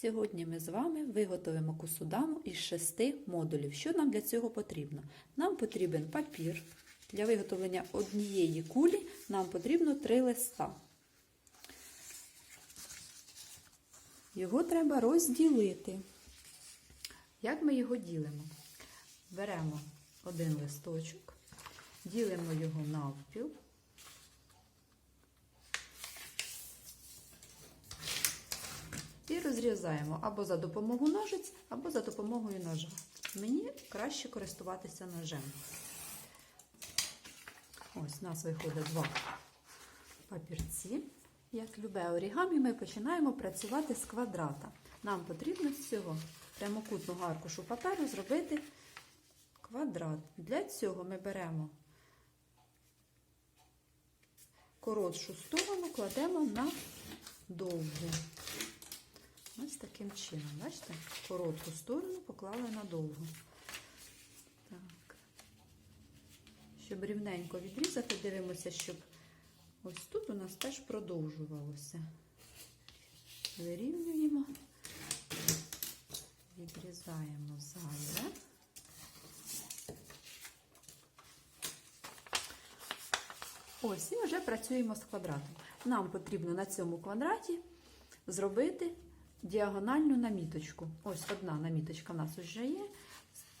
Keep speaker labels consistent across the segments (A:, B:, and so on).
A: Сьогодні ми з вами виготовимо кусудаму із шести модулів. Що нам для цього потрібно? Нам потрібен папір. Для виготовлення однієї кулі нам потрібно три листа. Його треба розділити. Як ми його ділимо? Беремо один листочок, ділимо його навпіл. І розрізаємо або за допомогою ножиць, або за допомогою ножа. Мені краще користуватися ножем. Ось у нас виходить два папірці. Як любе орігамі, ми починаємо працювати з квадрата. Нам потрібно з цього прямокутного аркушу паперу зробити квадрат. Для цього ми беремо коротшу сторону, кладемо на довгу. Таким чином, бачите? Коротку сторону поклали на довгу. Так. Щоб рівненько відрізати, дивимося, щоб ось тут у нас теж продовжувалося. Вирівнюємо, відрізаємо зайве. Ось, і вже працюємо з квадратом. Нам потрібно на цьому квадраті зробити діагональну наміточку. Ось одна наміточка в нас вже є.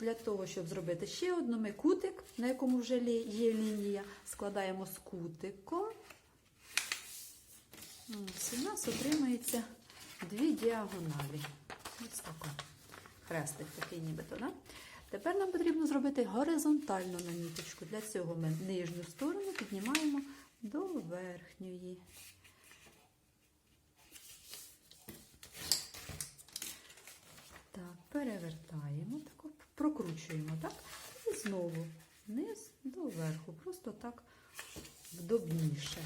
A: Для того, щоб зробити ще одну, ми кутик, на якому вже є лінія, складаємо з кутиком. Ось, у нас отримається дві діагоналі. Ось тако. Хрестик такий нібито. Да? Тепер нам потрібно зробити горизонтальну наміточку. Для цього ми нижню сторону піднімаємо до верхньої. Так, перевертаємо, так, прокручуємо, так? І знову вниз до верху, просто так вдобніше.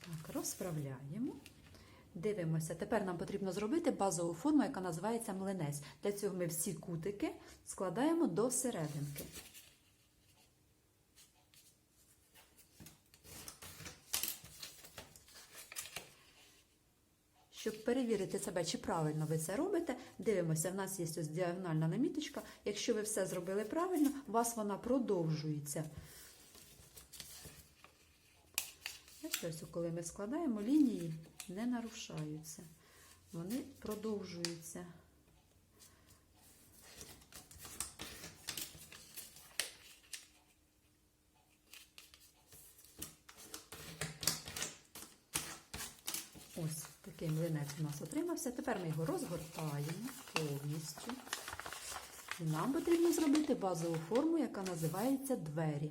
A: Так, розправляємо. Дивимося. Тепер нам потрібно зробити базову форму, яка називається млинець. Для цього ми всі кутики складаємо до серединки. Щоб перевірити себе, чи правильно ви це робите, дивимося, в нас є ось діагональна наміточка. Якщо ви все зробили правильно, у вас вона продовжується. Ось коли ми складаємо, лінії не нарушаються. Вони продовжуються. Ось такий млинець у нас отримався. Тепер ми його розгортаємо повністю. Нам потрібно зробити базову форму, яка називається двері.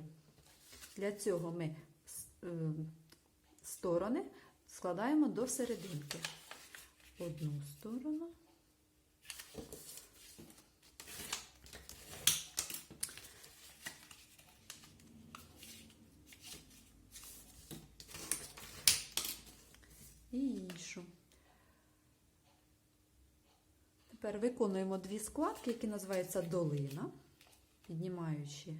A: Для цього ми е, сторони складаємо до серединки. Одну сторону. І іншу. Тепер виконуємо дві складки, які називаються долина, піднімаючи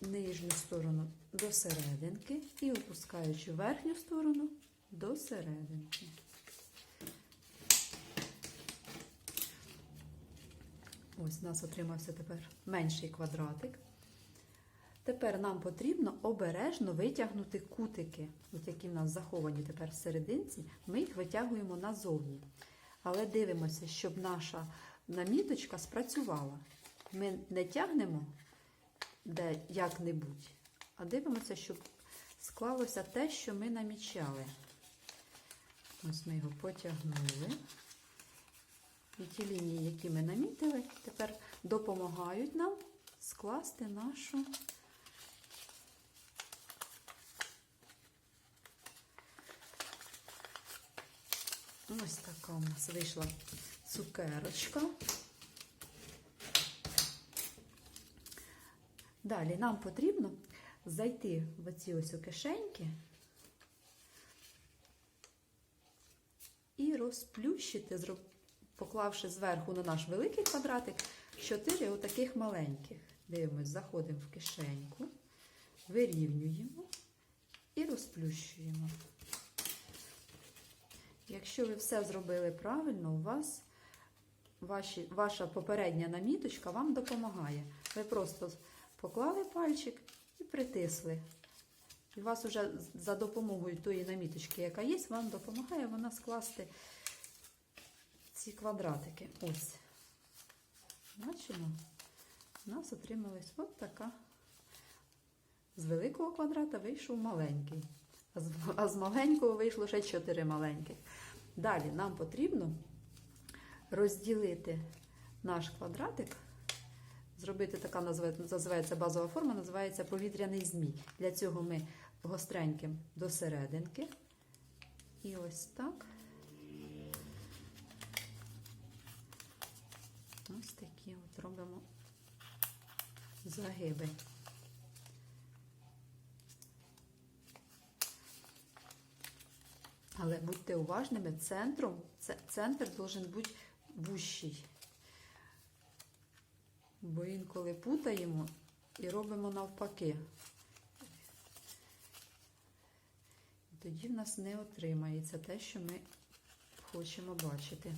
A: нижню сторону до серединки і опускаючи верхню сторону до серединки. Ось у нас отримався тепер менший квадратик. Тепер нам потрібно обережно витягнути кутики, от які в нас заховані тепер в серединці, ми їх витягуємо назовні. Але дивимося, щоб наша наміточка спрацювала. Ми не тягнемо де як-небудь, а дивимося, щоб склалося те, що ми намічали. Ось ми його потягнули. І ті лінії, які ми намітили, тепер допомагають нам скласти нашу ось така у нас вийшла цукерочка. Далі нам потрібно зайти в оці ось кишеньки і розплющити, поклавши зверху на наш великий квадратик, чотири отаких маленьких. Дивимось, заходимо в кишеньку, вирівнюємо і розплющуємо. Якщо ви все зробили правильно, у вас ваші, ваша попередня наміточка вам допомагає. Ви просто поклали пальчик і притисли. І вас вже за допомогою тої наміточки, яка є, вам допомагає вона скласти ці квадратики. Ось. Бачимо? У нас отрималась от така. З великого квадрата вийшов маленький. А з, маленького вийшло ще 4 маленьких. Далі нам потрібно розділити наш квадратик, зробити така називається базова форма, називається повітряний змій. Для цього ми гостреньким до серединки. І ось так. Ось такі от робимо загиби. Але будьте уважними, центром, центр должен бути вущий. Бо інколи путаємо і робимо навпаки. Тоді в нас не отримається те, що ми хочемо бачити.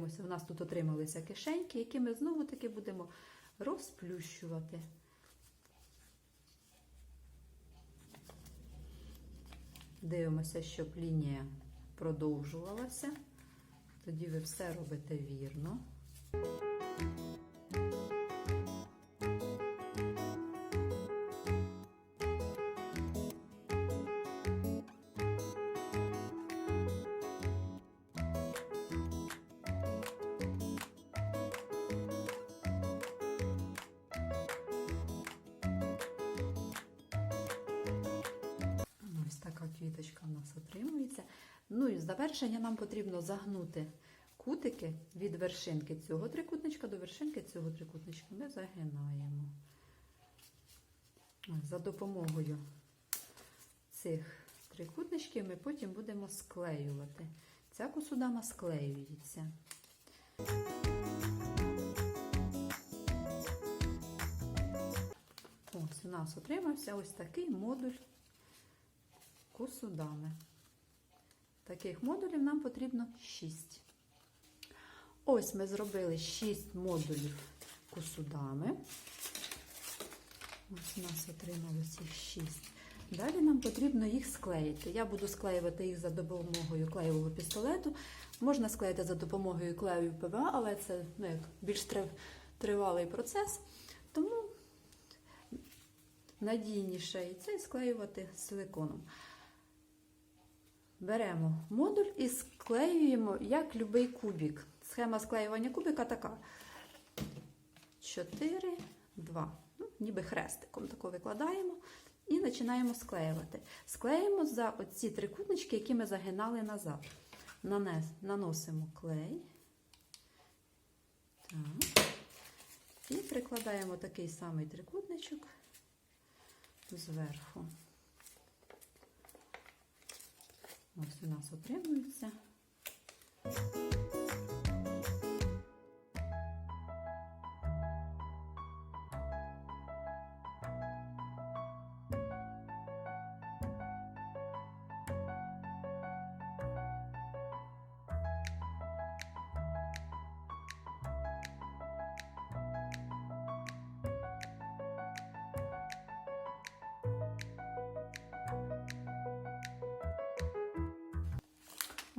A: Дивимося, у нас тут отрималися кишеньки, які ми знову таки будемо розплющувати. Дивимося, щоб лінія продовжувалася. Тоді ви все робите вірно. Ну і завершення нам потрібно загнути кутики від вершинки цього трикутничка до вершинки цього трикутничка. Ми загинаємо. За допомогою цих трикутничків ми потім будемо склеювати. Ця косудама склеюється. Ось у нас отримався ось такий модуль косудами. Таких модулів нам потрібно 6. Ось ми зробили 6 модулів косудами. Ось у нас отрималося 6. Далі нам потрібно їх склеїти. Я буду склеювати їх за допомогою клеєвого пістолету. Можна склеїти за допомогою клею ПВА, але це ну, як, більш тривалий процес. Тому надійніше і це склеювати силиконом. Беремо модуль і склеюємо як любий кубик. Схема склеювання кубика така. 4, 2. Ну, ніби хрестиком тако викладаємо і починаємо склеювати. Склеїмо за оці трикутнички, які ми загинали назад. Нанес, наносимо клей. Так. І прикладаємо такий самий трикутничок зверху. Ось у нас отримується.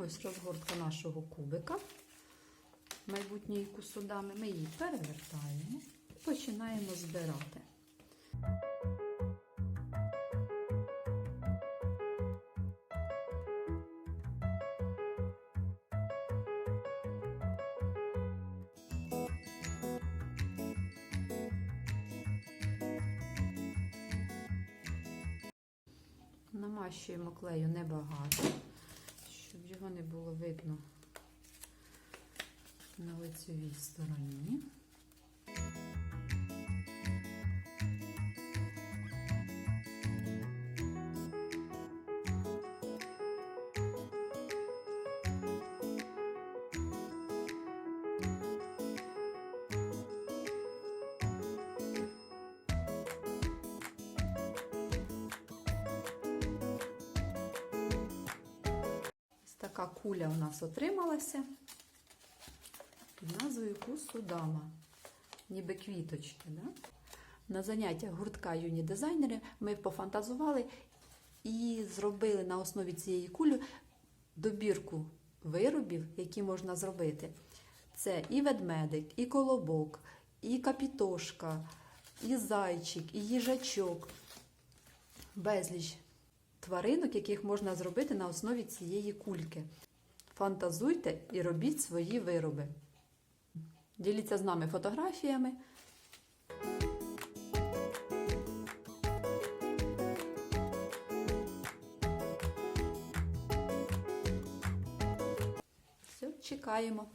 A: Ось розгортка нашого кубика майбутньої кусудами. Ми її перевертаємо і починаємо збирати. Намащуємо клею небагато, його не було видно на лицевій стороні. Така куля у нас отрималася під назвою Кусудама. Ніби квіточки. Да? На заняттях гуртка юні дизайнери ми пофантазували і зробили на основі цієї кулі добірку виробів, які можна зробити. Це і ведмедик, і колобок, і капітошка, і зайчик, і їжачок. Безліч тваринок, яких можна зробити на основі цієї кульки. Фантазуйте і робіть свої вироби. Діліться з нами фотографіями. Все, чекаємо.